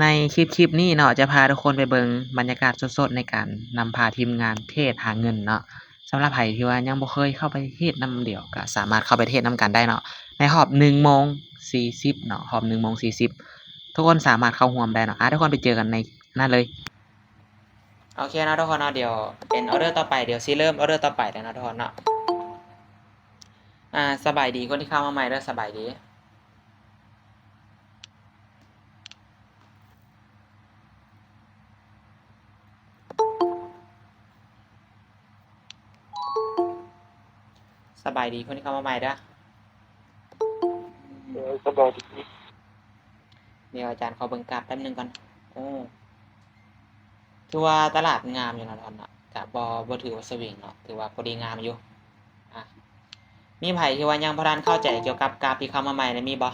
ในคลิปคลิปนี้เนาะจะพาทุกคนไปเบิงบรรยากาศสดๆในการนำพาทีมงานเทศหาเงินเนาะสำหรับไผที่ว่ายังบ่เคยเข้าไปเทศนำเดียวก็สามารถเข้าไปเทศนำกันได้เนาะในรอบ1โมง40เนาะรอบ1โมง40ทุกคนสามารถเข้าร่วมได้เนาะอะทุกคนไปเจอกันในนั่นเลยโอเคเนาะทุกคนเนาะเดี๋ยวเป็นออเดอร์ต่อไปเดี๋ยวสิเริ่มออเดอร์ต่อไปแล้วเนาะทุกคนเนาะอ่าสบายดีคนที่เข้ามาใหม่เด้อสบายดี สบายดีคนที่เข้ามาใหม่เด้อเออสบายดีเดี๋ยวอาจารย์ขอเบิ่งกราฟแป๊บหนึงก่อนโอ้ถือว่าตลาดงามอยู่เนาะทุกคนเนาะกะบ่บ่ถือว่าสวิงเนาะถือว่าพอดีงามอยู่อะมีไผที่ว่ายังบ่ทันเข้าใจเกี่ยวกับกราฟที่เข้ามาใหม่เนี่ยมีบ่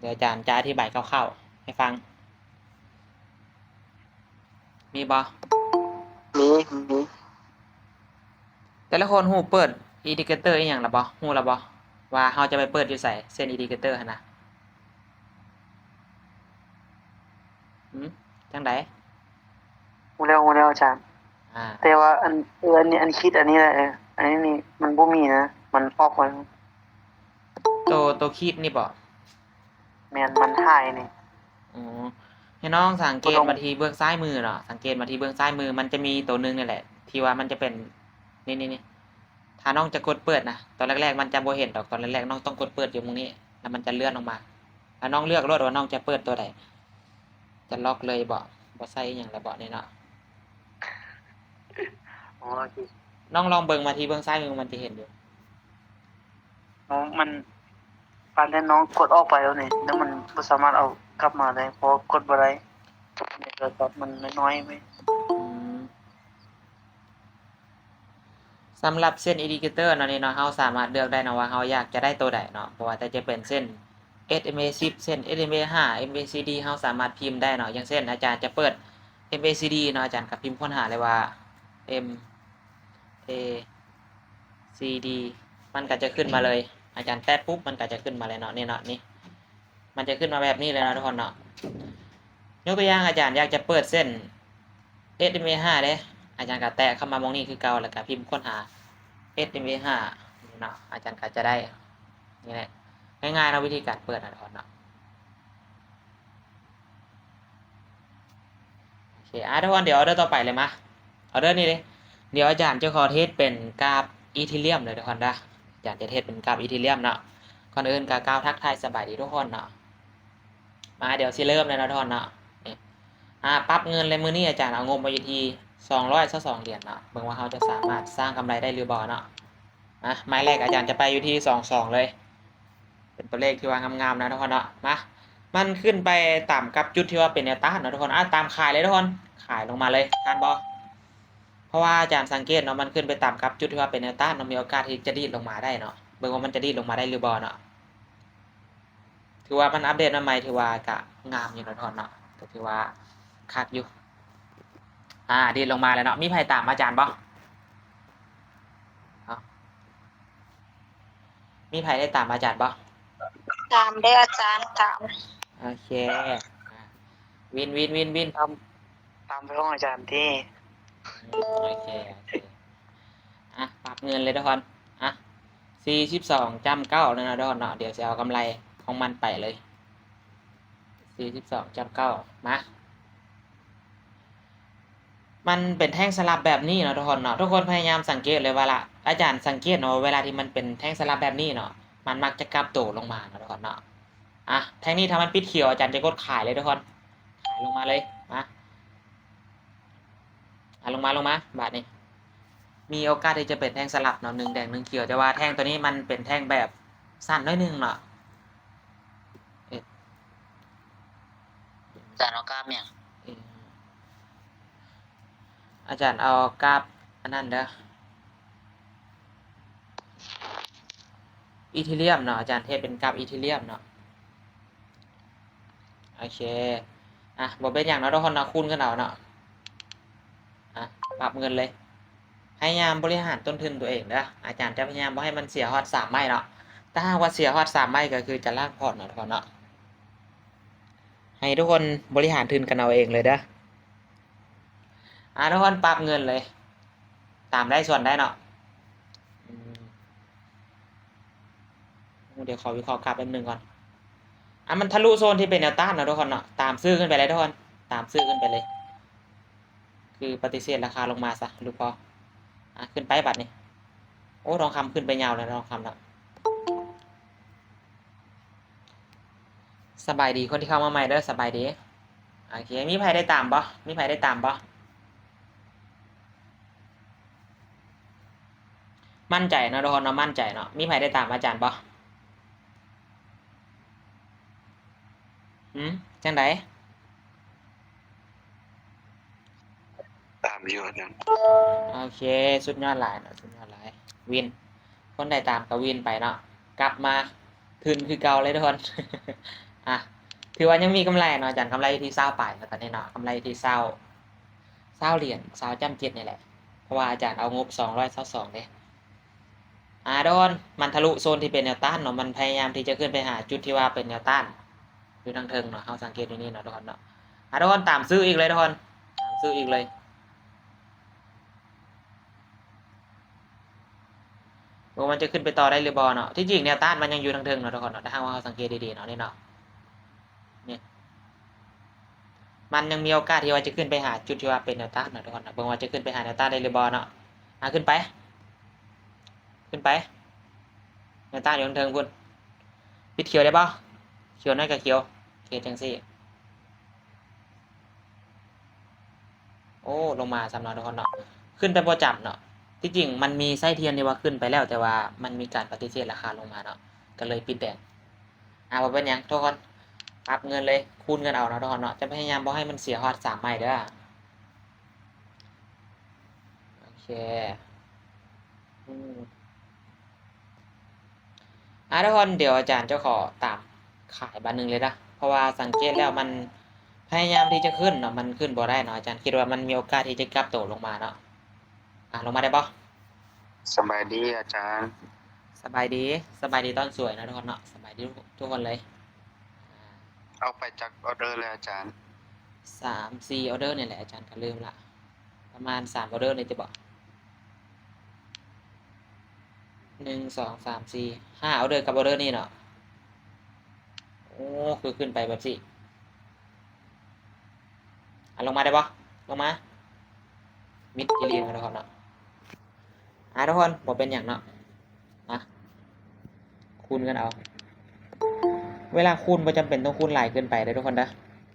เดี๋ยวอาจารย์จะอธิบายคร่าวๆให้ฟัง มีบ่มีมีแต่ละคนฮู้เปิด อินดิเคเตอร์อีหยังล่ะบ่ฮู้ล่ะบ่ว่าเฮาจะไปเปิดอยู่ไสเส้นอินดิเคเตอร์หั่นน่ะหืมจังไดหูแล้วหูแล้วอาจารย์อ่าแต่ว่าอันเอออันนี้อันคิดอันนี้แหละเอออันนี้นี่มันบ่มีนะมันออกมาตัวตัวคิดนี่บ่แม่นมันหายนี่ อ๋อให้น้องสังเกตบ่ต้องมาที่เบื้องซ้ายมือเนาะสังเกตมาที่เบื้องซ้ายมือ มันจะมีตัวหนึงนี่แหละ ที่ว่ามันจะเป็นนี่นี่นี่ ถ้าน้องจะกดเปิดนะตอนแรกๆมันจะบ่เห็นดอกตอนแรกๆน้องต้องกดเปิดอยู่ตรงนี้แล้วมันจะเลื่อนออกมาแล้วน้องเลือกรถว่าน้องจะเปิดตัวใดจะล็อกเลยบ่บ่ใส่อหย่างละบ่นี่เนาะอ๋อโอเคน้องลองเบิ่งมาที่เบื้องซ้ายมือมันจะเห็นอยู่น้องมันปานที่น้องกดออกไปแล้วนี่แล้วมันบ่สามารถเอากลับมาได้เพราะกดบ่ได้ในโทรศัพท์มันน้อยๆไหม อืม สำหรับเส้นอินดิเคเตอร์เนาะนี่เนาะเราสามารถเลือกได้นะว่าเราอยากจะได้ตัวใดเนาะเพราะว่าแต่จะเป็นเส้น SMA 10เส้น SMA 5 MACD เราสามารถพิมพ์ได้เนาะอย่างเช่นอาจารย์จะเปิด MACD เนาะอาจารย์ก็พิมพ์ค้นหาเลยว่า M A C D มันก็จะขึ้นมาเลย อาจารย์แตะปุ๊บมันก็จะขึ้นมาเลยเนาะนี่เนาะนี่มันจะขึ้นมาแบบนี้เลยนะทุกคนเนาะยกตัวอย่างอาจารย์อยากจะเปิดเส้น SMA 5เด้อาจารย์ก็แตะเข้ามามองนี่คือเก่าแล้วก็พิมพ์ค้นหา SMA 5เนาะอาจารย์ก็จะได้นี่แหละง่ายๆนะวิธีการเปิดนะทุกคนเนาะโอเคอะทุกคนเดี๋ยวออเดอร์ต่อไปเลยมาออเดอร์นี่เลยเดี๋ยวอาจารย์จะขอเทสเป็นกราฟอีทิเลียมเลยทุกคนนะอาจารย์จะเทสเป็นกราฟอีทิเลียมเนาะก่อนอื่นก็กล่าวทักทายสบายดีทุกคนเนาะมาเดี๋ยวสิเริ่มเลยนะทุกคนเนาะนี่อ่าปรับเงินเลยมือนี้อาจารย์เอางบมาอยู่ที่ สองร้อยสักสองเหรียญเนาะเบิ่งว่าเขาจะสามารถสร้างกำไรได้หรือบ่เนาะอะไม้แรกอาจารย์จะไปอยู่ที่สองสองเลย เป็นตัวเลขที่ว่างามๆนะทุกคนเนาะมามันขึ้นไปต่ำกับจุดที่ว่าเป็นแนวต้านเนาะทุกคนอะตามขายเลยทุกคนขายลงมาเลยทานบอเพราะว่าอาจารย์สังเกตเนาะมันขึ้นไปต่ำกับจุดที่ว่าเป็นแนวต้านเนาะมีโอกาสที่จะดีดลงมาได้เนาะเบิ่งว่ามันจะดีดลงมาได้หรือบอเนาะถือว่ามันอัปเดตมาใหม่ถือว่ากะงามอยู่นาะทุกคนเนาะก็ถือว่าคักอยู่ อ่าดีดลงมาแล้วเนาะมีไผตามอาจารย์บ่เอามีไผได้ตามอาจารย์บ่ตามได้อาจารย์ตาม โอเคอะวินวินวินวินตามตามไปห้องอาจารย์ที่อืมโอเคโอเคอะปรับเงินเลยทุกคนอะสี่สิบสองจำเก้าเลยนะทุกคนเนาะเดี๋ยวจะเอากำไรของมันไปเลยสี่สิบสองจำเก้ามา มันเป็นแท่งสลับแบบนี้เนาะทุกคนเนาะทุกคนพยายามสังเกตเลยว่าละอาจารย์สังเกตเนาะเวลาที่มันเป็นแท่งสลับแบบนี้เนาะมันมักจะกลับตัวลงมาเนาะทุกคนเนาะอะแท่งนี้ถ้ามันปิดเขียวอาจารย์จะกดขายเลยทุกคนขายลงมาเลยมาอะลงมาลงมาบาทนี้มีโอกาสที่จะเป็นแท่งสลับเนาะหนึ่งแดงหนึ่งเขียวแต่ว่าแท่งตัวนี้มันเป็นแท่งแบบสั้นน้อยหนึงเนาะอาจารย์เอากล้ามอย่าง อาจารย์เอากราฟอันนั้นเด้ออีทิเลียมเนาะอาจารย์เทศเป็นกราฟอีทิเลียมเนาะโอเคอะบอกเป็นอย่างเนาะทุกคนเนาะคูณกันเอาเนาะอะปรับเงินเลยพยายามบริหารต้นทุนตัวเองนะอาจารย์จะพยายามบ่ให้มันเสียฮอดสามไม้เนาะถ้าหากว่าเสียฮอดสามไม้ก็คือจะลากพอร์ตเนาะทุกคนเนาะให้ทุกคนบริหารทุนกันเอาเองเลยเด้อ อ่าทุกคนปรับเงินเลย ตามได้ส่วนได้เนาะเดี๋ยวขอวิเคราะห์กราฟแป๊บนึงก่อนอะมันทะลุโซนที่เป็นแนวต้านเนาะทุกคนเนาะตามซื้อขึ้นไปเลยทุกคน ตามซื้อขึ้นไปเลย คือปฏิเสธราคาลงมาซะลูกพออะขึ้นไปบัตรนี่โอ้ทองคำขึ้นไปยาวเลยทองคำเนาะสบายดีคนที่เข้ามาใหม่เด้อสบายดีโอเคมีใครได้ตามบ่มีใครได้ตามบ่ มั่นใจเนาะทุกคนเนาะมั่นใจเนาะมีใครได้ตามอาจารย์บ่หืมจังไดตามอยู่อาจารย์โอเค สุดยอดหลายเนาะสุดยอดหลาย วิน คนใดตามก็วินไปเนาะกลับมาทุนคือเก่าเลยทุกคน อะ ถือว่ายังมีกำไรเนาะอาจารย์กำไรอยู่ที่เศร้าไปเนาะตอนนี้เนาะกำไรอยู่ที่เศร้าเศร้าเหรียญเศร้าจำเจ็ดนี่แหละ เพราะว่าอาจารย์เอางบสองร้อยเศร้าสองเลย อ่าโดนมันทะลุโซนที่เป็นแนวต้านเนาะมันพยายามที่จะขึ้นไปหาจุดที่ว่าเป็นแนวต้านอยู่ทางเทิงเนาะเขาสังเกตอยู่นี่เนาะทุกคนเนาะอ่าทุกคนตามซื้ออีกเลยทุกคนตามซื้ออีกเลยว่ามันจะขึ้นไปต่อได้หรือบอเนาะที่จริงแนวต้านมันยังอยู่ทางเทิงเนาะทุกคนเนาะถ้าหากว่าเราสังเกตดีๆเนาะนี่เนาะเนี่ยมันยังมีโอกาสที่ว่าจะขึ้นไปหาจุดที่ว่าเป็นแนวต้านเนาะทุกคนเนาะบิ่งว่าจะขึ้นไปหาแนวต้านได้หรือบอเนาะอะขึ้นไป ขึ้นไปแนต้านอยู่ทางเทิงพุ่นปิดเขียวได้ป่ะเขียวน้อยกับเขียวโอเคจังซี่โอ้ลงมาสำหรับทุกคนเนาะขึ้นไปพอจับเนาะที่จริงมันมีไส้เทียนที่ว่าขึ้นไปแล้วแต่ว่ามันมีการปฏิเสธราคาลงมาเนาะก็เลยปิดแดงอ่าบ่เป็นยังทุกคนปรับเงินเลยคูณกันเอาเนาะทุกคนเนาะจะพยายามบ่ให้มันเสียฮอดสามไม้เด้อโอเคอืม อ่าทุกคนเดี๋ยวอาจารย์จะขอตามขายบันหนึ่งเลยนะเพราะว่าสังเกตแล้วมันพยายามที่จะขึ้นเนาะมันขึ้นบ่ได้เนาะอาจารย์คิดว่ามันมีโอกาสที่จะกลับตัวลงมาเนาะอะลงมาได้ปะสบายดีอาจารย์ สบายดีสบายดีตอนสวยนะทุกคนเนาะสบายดีทุกทุกคนเลย เอาไปจากออเดอร์เลยอาจารย์สามสี่ออเดอร์เนี่ยแหละอาจารย์ก็ลืมละประมาณสามออเดอร์เลยจะบอก หนึ่งสองสามสี่ห้าเออเดอร์กับออเดอร์นี่เนาะโอ้คือขึ้นไปแบบสี่อะลงมาได้ปะลงมา มิดจีรีนนะทุกคนเนาะอะทุกคนบอกเป็นอย่างเนาะนะคูณกันเอา เวลาคูณประจำเป็นต้องคูณหลายเกินไปเลยทุกคนนะ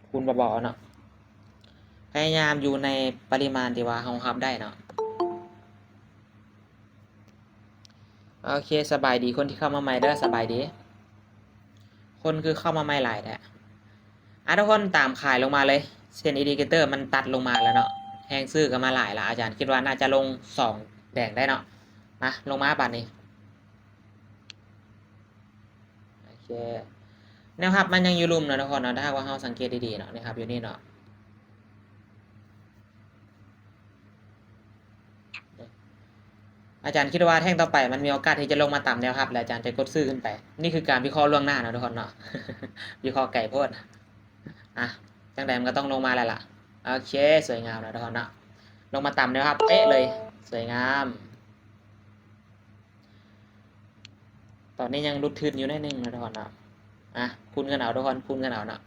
คูณเบาๆเนาะพยายามอยู่ในปริมาณที่ว่าเรารับได้เนาะ โอเคสบายดีคนที่เข้ามาใหม่เด้สบายดี คนคือเข้ามาใหม่หลายแท้อะทุกคนตามขายลงมาเลยเส้นอินดิเคเตอร์มันตัดลงมาแล้วเนาะแห้งซื้อกันมาหลายละอาจารย์คิดว่าน่าจะลงสองแดงได้เนาะมาลงมาบัดนี้โอเคแนวครับมันยังอยู่รุมเนาะทุกคนเนาะถ้าว่าเราสังเกตดีๆเนาะนะครับอยู่นี่เนาะ อาจารย์คิดว่าแท่งต่อไปมันมีโอกาสที่จะลงมาต่ำแนวครับแล้วอาจารย์จะกดซื้อขึ้นไป นี่คือการวิเคราะห์ล่วงหน้าเนาะทุกคนเนาะวิเคราะห์ไก่โพดอะจังใดมันก็ต้องลงมาแล้วล่ะโอเคสวยงามนะทุกคนเนาะลงมาต่ำแนวครับเป๊ะเลย สวยงาม ตอนนี้ยังรุดทืนอยู่ได้หนึ่งนะทุกคนเนาะอะคูณกันเอาทุกคนคูณกันเอาเนาะ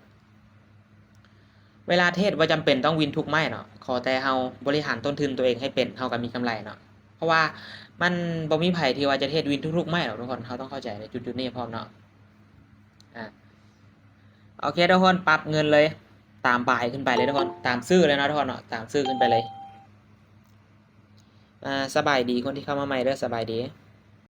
เวลาเทศว่าจำเป็นต้องวินทุกไม้เนาะขอแต่เฮาบริหารต้นทุนตัวเองให้เป็นเฮาก็มีกำไรเนาะ เพราะว่ามันบ่มีไผที่ว่าจะเทศวินทุกๆไม่หรอกทุกคนเขาต้องเข้าใจในจุดๆนี้พร้อมเนาะอ่าโอเคทุกคนปรับเงินเลย ตามบายขึ้นไปเลยทุกคนตามซื้อเลยนะทุกคนเนาะตามซื้อขึ้นไปเลยอ่าสบายดีคนที่เข้ามาใหม่เด้อสบายดี